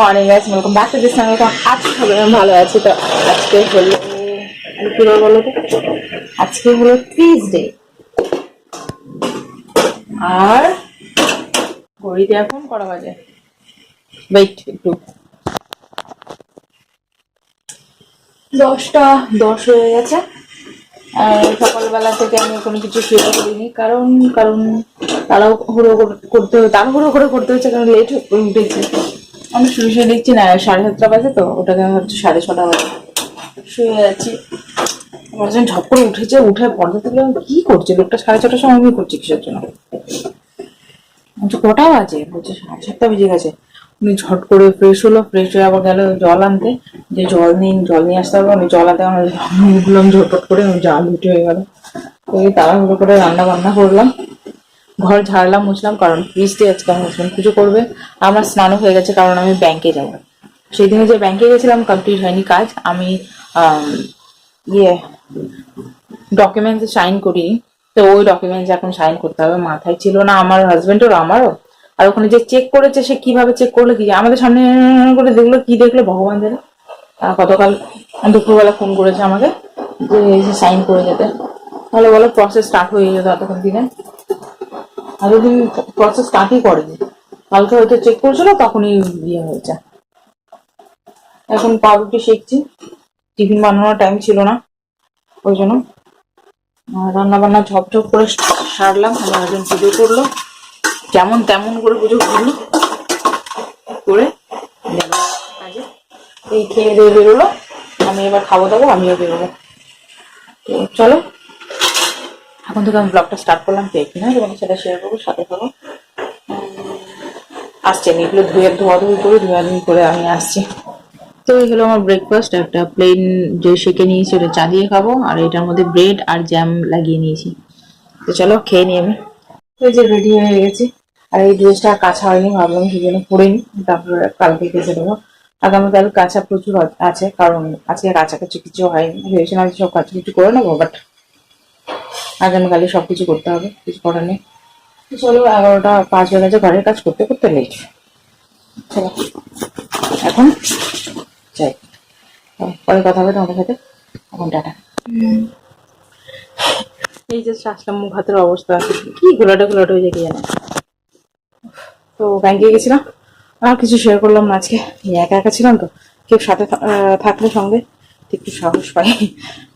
Morning guys welcome back to this আজকে সবাই ভালো আছি। তো আজকে হলো, কি বলো তো? আজকে হলো টিউসডে আর ঘড়িতে এখন কটা বাজে? ওয়েট একটু। দশটা, দশ হয়ে গেছে। আর সকালবেলা থেকে আমি কোনো কিছু শুরু করিনি। কারণ কারণ তারাও হুড়ো করতে তাড়াহুড়ো করে করতে হচ্ছে, কারণ লেট উঠেছে। আমি শুয়ে শুয়ে দেখছি না, সাড়ে সাতটা বাজে তো, ওটাকে হচ্ছে সাড়ে ছটা বাজে। শুয়ে যাচ্ছি আমার যখন ঝপ করে উঠেছে, উঠে পর্দা থেকে কি করছে? লোকটা সাড়ে ছটার সময় আমি করছি কিসের জন্য? বলছে, কটা বাজে? বলছে, সাড়ে সাতটা বেজে গেছে। উনি ঝট করে ফ্রেশ হলো ফ্রেশ হয়ে আবার গেল জল আনতে। যে জল নিন, জল নিয়ে আসতে হবে উনি জল আনতে আমার উঠলাম ঝটপট করে, আমি জাল উঠে হয়ে গেল। ওই তাড়াহুড়ো করে রান্না বান্না করলাম। ঘর ঝাড়লাম মুছলাম কারণ ফ্রিজ দিয়ে আজকে আমার হাজবেন্ড পুজো করবে আমার স্নানও হয়ে গেছে কারণ আমি ব্যাংকে যাব। সেই দিনে যে ব্যাংকে গেছিলাম কমপ্লিট হয়নি কাজ আমি ইয়ে ডকুমেন্টস সাইন করিনি। তো ওই ডকুমেন্টস এখন সাইন করতে হবে মাথায় ছিল না আমার হাজবেন্ডের আমারও। আর ওখানে যে চেক করেছে সে কীভাবে চেক করল কি আমাদের সামনে করে দেখল কি দেখল ভগবান আহ, গতকাল দুপুরবেলা ফোন করেছে আমাকে যে সাইন করে যেতে তাহলে বলো প্রসেস স্টার্ট হয়ে যেত এতক্ষণ দিনে। এতদিন প্রসেস স্টার্টই করেনি। কালকে হয়তো চেক করেছিল, তখনই ইয়ে হয়েছে। এখন পাউরুটি শিখছি। টিফিন বানানোর টাইম ছিল না, ওই জন্য। রান্না বান্না ঝপঝপ করে সারলাম আমার একজন পুজো করল। যেমন তেমন করে পুজো করল করে এই খেয়ে দিয়ে বেরোলো। আমি এবার খাব দাবো, আমিও বেরোবো। তো চলো। এখন থেকে আমি ব্লগটা স্টার্ট করলাম পেয়ে কিনা তোমাদের সেটা শেয়ার করব, সাথে খাব আসছে আমি, এগুলো ধুয়ে ধোয়াধুয়ি করে ধোয়াধুয়ি করে আমি আসছি। তো এই হলো আমার ব্রেকফাস্ট একটা প্লেন যে শেকে নিয়েছি, ওটা চা দিয়ে খাব, আর এটার মধ্যে ব্রেড আর জ্যাম লাগিয়ে নিয়েছি। তো চলো, খেয়ে নিই আমি। এই যে রেডি হয়ে গেছি। আর এই ড্রেসটা কাঁচা হয়নি, ভাবলাম সেই জন্য পরে নি তারপরে কালকে কেচে দেবো। আগামীকাল কাঁচা প্রচুর আছে, কারণ আজকে কাছাকাছি কিছু হয়নি, ভেবেছিলাম সব কাছে কিছু করে নেব বাট আগামীকালে সব কিছু করতে হবে, কিছু করার নেই। চলো, এগারোটা পাঁচ হয়ে গেছে, ঘরের কাজ করতে করতে লেট চলো, এখন যাই। পরে কথা হবে তোমাদের সাথে। এখন টাটা। এই যে আসলাম, মুখ হাতের অবস্থা। কি ঘোলাটে ঘোলাটে হয়ে যায় জানে। তো ব্যাংকে গেছিলাম, আর কিছু শেয়ার করলাম না আজকে। একা একা ছিলাম তো, কেউ সাথে থাকলে সঙ্গে। একটু সাহস পাই।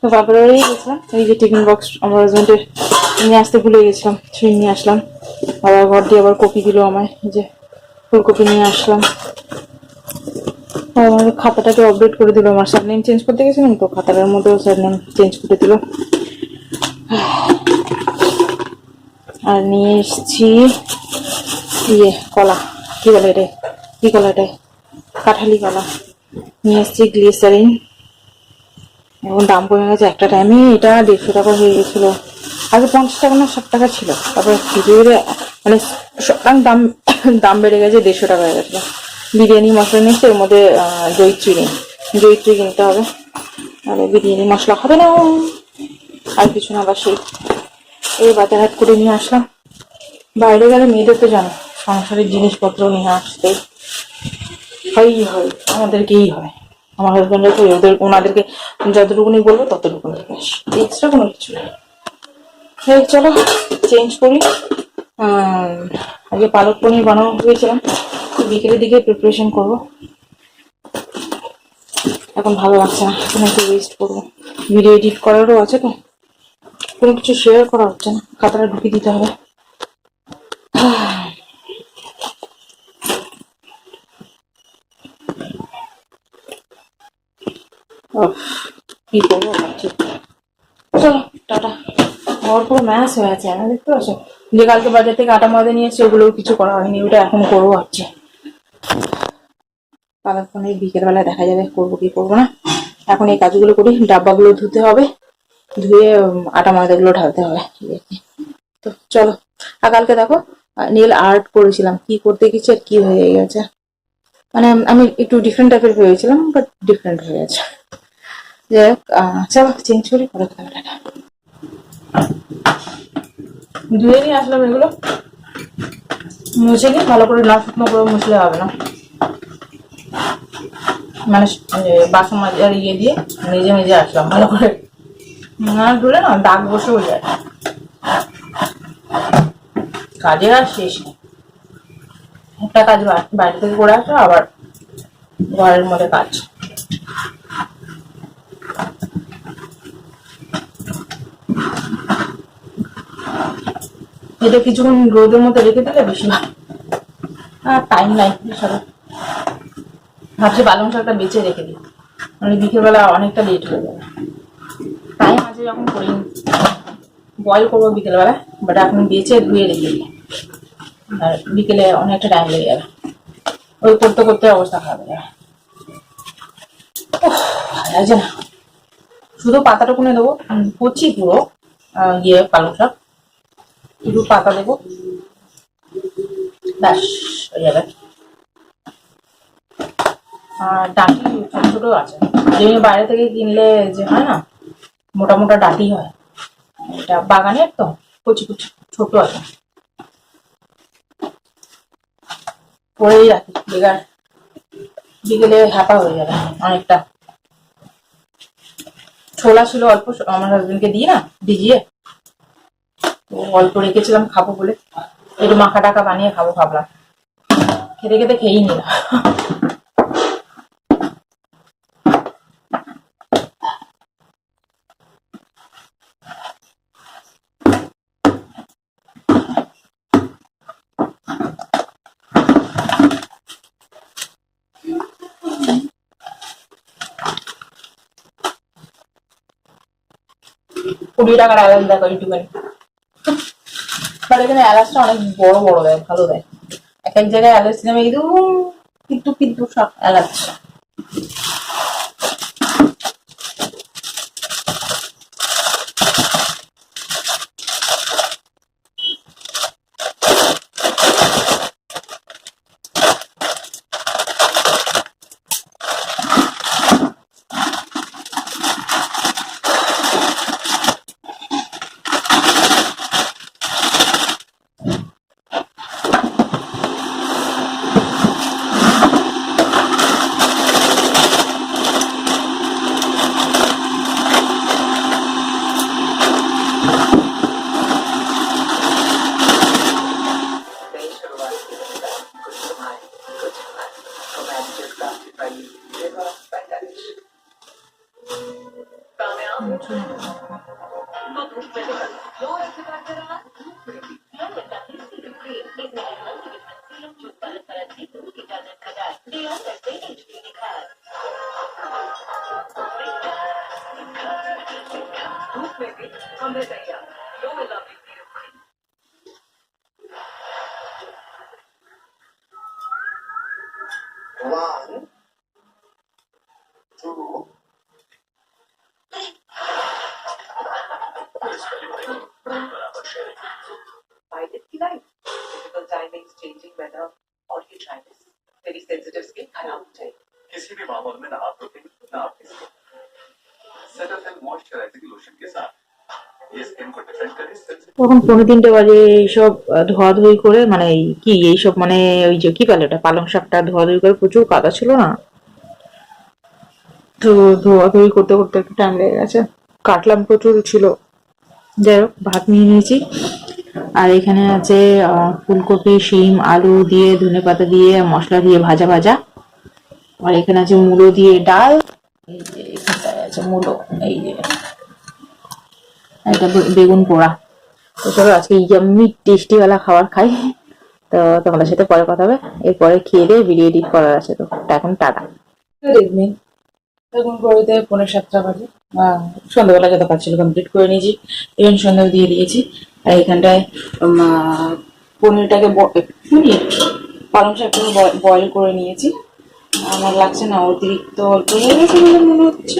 তো বাপের বাড়ি গেছিলাম এই যে টিফিন বক্স আমার হাজবেন্ডের নিয়ে আসতে ভুলে গেছিলাম সেই নিয়ে আসলাম। বাবা ঘর দিয়ে আবার কপি দিল আমায় যে ফুলকপি নিয়ে আসলাম। আমার খাতাটাকে আপডেট করে দিল, আমার সারনেম চেঞ্জ করতে গেছিলাম তো খাতাটার মধ্যেও সারনেম চেঞ্জ করে দিল। আর নিয়ে এসছি ইয়ে কলা, কি বলে এটা কি কলা এটা কাঁঠালি কলা। নিয়ে এসছি গ্লিসারিন এখন দাম কমে গেছে একটা টাইমে এটা দেড়শো টাকা হয়ে গেছিল। আগে পঞ্চাশ টাকা না ষাট টাকা ছিল। তারপরে ধীরে মানে শতাং দাম দাম বেড়ে গেছে দেড়শো টাকা হয়ে গেছিল। বিরিয়ানি মশলা নিয়ে এসছে এর মধ্যে আহ, জয়িত্রী নেই। জয়িত্রী কিনতে হবে। আর বিরিয়ানি মশলা হবে না আর কিছু না বা সেই এই বাজারহাট করে নিয়ে আসলাম। বাইরে গেলে মেয়েদের তো জানো সংসারের জিনিসপত্র নিয়ে আসতে হয় আমাদেরকেই হয়। আমার হাজব্যান্ডের তো ওদের, ওনাদেরকে যতটুকুনি বলব ততটুকুনি ব্যাস এক্সট্রা কোনো কিছু নেই। চলো চেঞ্জ করি। আগে পালক পনির বানানো ভেবেছিলাম তো বিকেলের দিকে প্রিপারেশন করব। এখন ভালো লাগছে না, এখন একটু ওয়েস্ট করব। ভিডিও এডিট করারও আছে তো। কোনো কিছু শেয়ার করা হচ্ছে না। খাতাটা ঢুকিয়ে দিতে হবে। কি করব ভাবছি। চলো, টাটা। আমার পুরো ম্যাচ হয়ে আছে আমি দেখতে পাচ্ছ? যে কালকে বাজার থেকে আটা ময়দা নিয়ে এসছে ওগুলো কিছু করা হয়নি, ওটা এখন করব ভাবছি। পালার ফোনে বিকেল বেলায় দেখা যাবে, করব কি করব না। এখন এই কাজগুলো করি, ডাব্বাগুলো ধুতে হবে, ধুয়ে আটা ময়দাগুলো ঢালতে হবে এই তো চলো, আর কালকে দেখো নীল আর্ট করেছিলাম, কি করতে গেছি আর কি হয়ে গেছে। মানে আমি একটু ডিফারেন্ট টাইপের ভেবেছিলাম বাট ডিফারেন্ট হয়ে গেছে। যাই চেঞ্জ করি পরে কথা হবে ধুয়ে নিয়ে আসলাম এগুলো মুছে নিয়ে ভালো করে না শুকনো করে মুছলে হবে না মানে বাসন মাজার ইয়ে দিয়ে নিজে নিজে আসলাম ভালো করে না ধরে না দাগ বসেও যায় কাজে আর শেষ একটা কাজ বা- বাইরে থেকে করে আসো আবার ঘরের মধ্যে কাজ এটা কিছুক্ষণ রোদের মধ্যে রেখে দিলে বেশি ভালো। আর টাইম নাই এসবে ভাবছি পালং শাকটা বেঁচে রেখে দিই। মানে বিকেলবেলা অনেকটা লেট হয়ে যাবে। টাইম আছে যখন করি। বয়েল করব বিকেলবেলা বাট এখন বেঁচে ধুয়ে রেখে দিই। আর বিকেলে অনেকটা টাইম লেগে যাবে। ওই করতে করতে অবস্থা খারাপ হয়ে যাবে। লাগছে না। শুধু পাতাটা কোনে দেবো। কচি পুরো ইয়ে পালং শাক। একটু পাতা দেবো। ব্যাস হয়ে যাবে। আর ডাঁটি ছোট ছোট আছে। যেমনি বাইরে থেকে কিনলে যে হয় না মোটা মোটা ডাঁটি হয় এটা বাগানের তো কচি কচি ছোট আছে। পরেই রাখি বেকার। বিকেলে হাঁপা হয়ে যাবে অনেকটা। ছোলা ছিল অল্প আমার হাজবেন্ডকে দিয়ে না, ভিজিয়ে। তো অল্প রেখেছিলাম, খাব বলে। একটু মাখা টাকা বানিয়ে খাব ভাবলাম। খেতে খেতে খেয়েই নিলাম। কুড়ি টাকার এলাচ দেখো একটুখানি তাহলে এখানে এলাচটা অনেক বড় বড় দেয় ভালো দেয় এক এক জায়গায় এলাচ নেমে একদম কিন্তু কিন্তু সব এলাচ তখন পনেরো তিনটে বাজে এইসব ধোয়াধুয়ি করে মানে কি, এইসব মানে ওই যে কি পালে ওটা, পালং শাকটা ধোয়াধুয়ি করে প্রচুর কাদা ছিল না? তো ধোয়াধুয়ি করতে করতে একটু টাইম লেগে গেছে। কাটলাম প্রচুর ছিল। যাই হোক, ভাত নিয়ে নিয়েছি। আর এখানে আছে ফুলকপি, শিম, আলু দিয়ে ধনে পাতা দিয়ে মশলা দিয়ে ভাজা ভাজা। আর এখানে আছে মূলো দিয়ে ডাল। এই যে এখানটায় আছে মূলো, এই যে এটা বেগুন পোড়া। তো চলো, আজকে ইয়াম্মি টেস্টিওয়ালা খাবার খাই। তো তোমাদের সাথে পরে কথা হবে। এরপরে খেয়ে দিয়ে ভিডিও এডিট করার আছে তো। এখন টাটা। গুড ইভিনিং এখন ঘড়িতে পনেরো সাতটা বাজে। সন্ধ্যাবেলা যত কাজ ছিল কমপ্লিট করে নিয়েছি। ইভেন সন্ধ্যাও দিয়ে দিয়েছি। আর এখানটায় পনিরটাকে পনির? পালং শাকটাকে বয়েল করে নিয়েছি। আমার লাগছে না অতিরিক্ত অল্প হয়ে গেছে মনে হচ্ছে।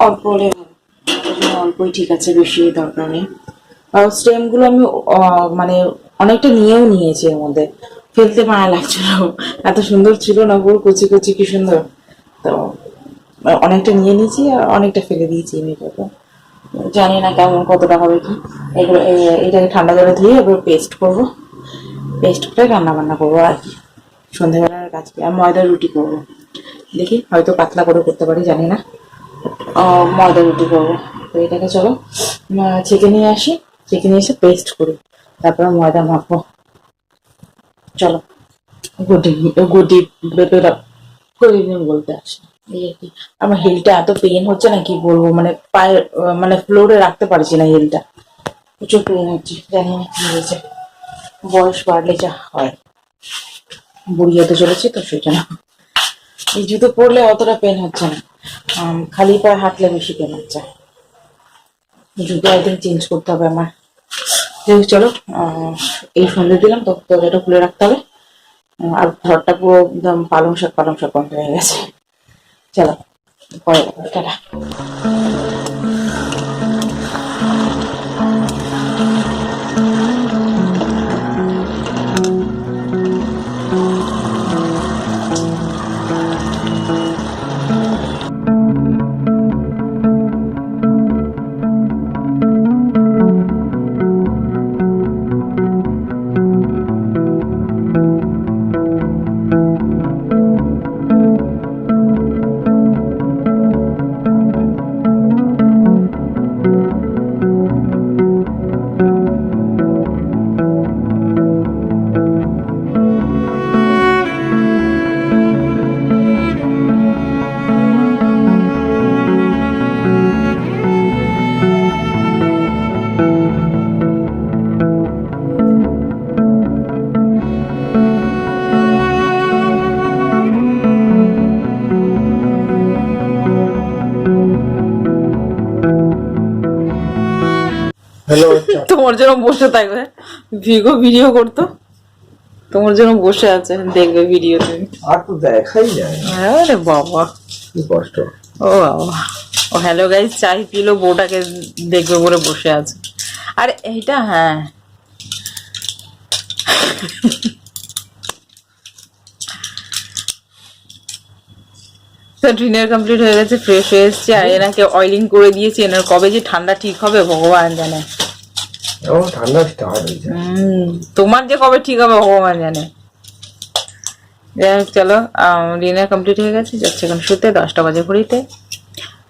অল্প হলে অল্পই ঠিক আছে, বেশি দরকার নেই। আর স্টেমগুলো আমি মানে অনেকটা নিয়েও নিয়েছি এর মধ্যে। ফেলতে মায়া লাগছিল। এত সুন্দর ছিল না পুরো কুচি কুচি, কি সুন্দর। তো অনেকটা নিয়ে নিয়েছি আর অনেকটা ফেলে দিয়েছি এমনিতে জানি না কেমন, কতটা হবে কি। এগুলো এটাকে ঠান্ডা জলে ধুয়ে এবার পেস্ট করব। পেস্ট করে রান্না বান্না করব আর কি। সন্ধ্যাবেলার কাজ কি আর ময়দার রুটি করব। দেখি, হয়তো পাতলা করে করতে পারি, জানি না। ময়দা রুটি করব। তো এটাকে চলো ছেঁকে নিয়ে আসি। ছেঁকে নিয়ে এসে পেস্ট করি। তারপরে ময়দা মাখবো। চলো গুডি ইভিনিং বলতে আসে। এই আর কি। আমার হিলটা এত পেন হচ্ছে না, কি বলব? মানে পায়ে মানে ফ্লোরে রাখতে পারছি না হিলটা। প্রচুর পেন হচ্ছে, জানি না কি হয়েছে। বয়স বাড়লে যা হয়। বুড়ি হতে চলেছে তো, সেই জন্য। এই জুতো পরলে অতটা পেন হচ্ছে না। খালি পায়ে হাঁটলে বেশি পেন হচ্ছে জুতো আই চেঞ্জ করতে হবে আমার। যাই চলো এই সন্ধে দিলাম, তো দরজাটা খুলে রাখতে হবে। আর ঘরটা পুরো একদম পালং শাক পালং শাক বন্ধ হয়ে গেছে। চলো, পরে টাটা। তোমার জন্য বসে থাকবে। ভিগো ভিডিও করতো। তোমার জন্য বসে আছে দেখবে ভিডিও তুমি আর তো দেখাই যায় আরে বাবা। কি কষ্ট। ও বাবা। ও হ্যালো গাইস চাই পিলো বউটাকে দেখবে বলে বসে আছে। আর এইটা হ্যাঁ। তো ডিনার কমপ্লিট হয়ে গেছে ফ্রেশ হয়ে এসছে। আর এনাকে অয়েলিং করে দিয়েছি। এনার কবে যে ঠান্ডা ঠিক হবে ভগবান জানে। তোমার যে কবে ঠিক হবে ভগবান জানে। যাই হোক, চলো ডিনার কমপ্লিট হয়ে গেছে যাচ্ছে এখন শুতে, দশটা বাজে ঘড়িতে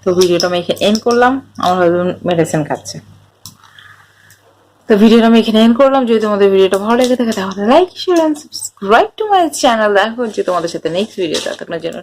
তো ভিডিওটা আমি এখানে এন্ড করলাম, আমার হাজবেন্ড মেডিসিন খাচ্ছে। তো ভিডিওটা আমি এখানে এন্ড করলাম, যদি তোমাদের ভিডিওটা ভালো লেগে থাকে, তাহলে like share and subscribe to my channel দেখা হচ্ছে তোমাদের সাথে নেক্সট ভিডিওটা তখন জন্য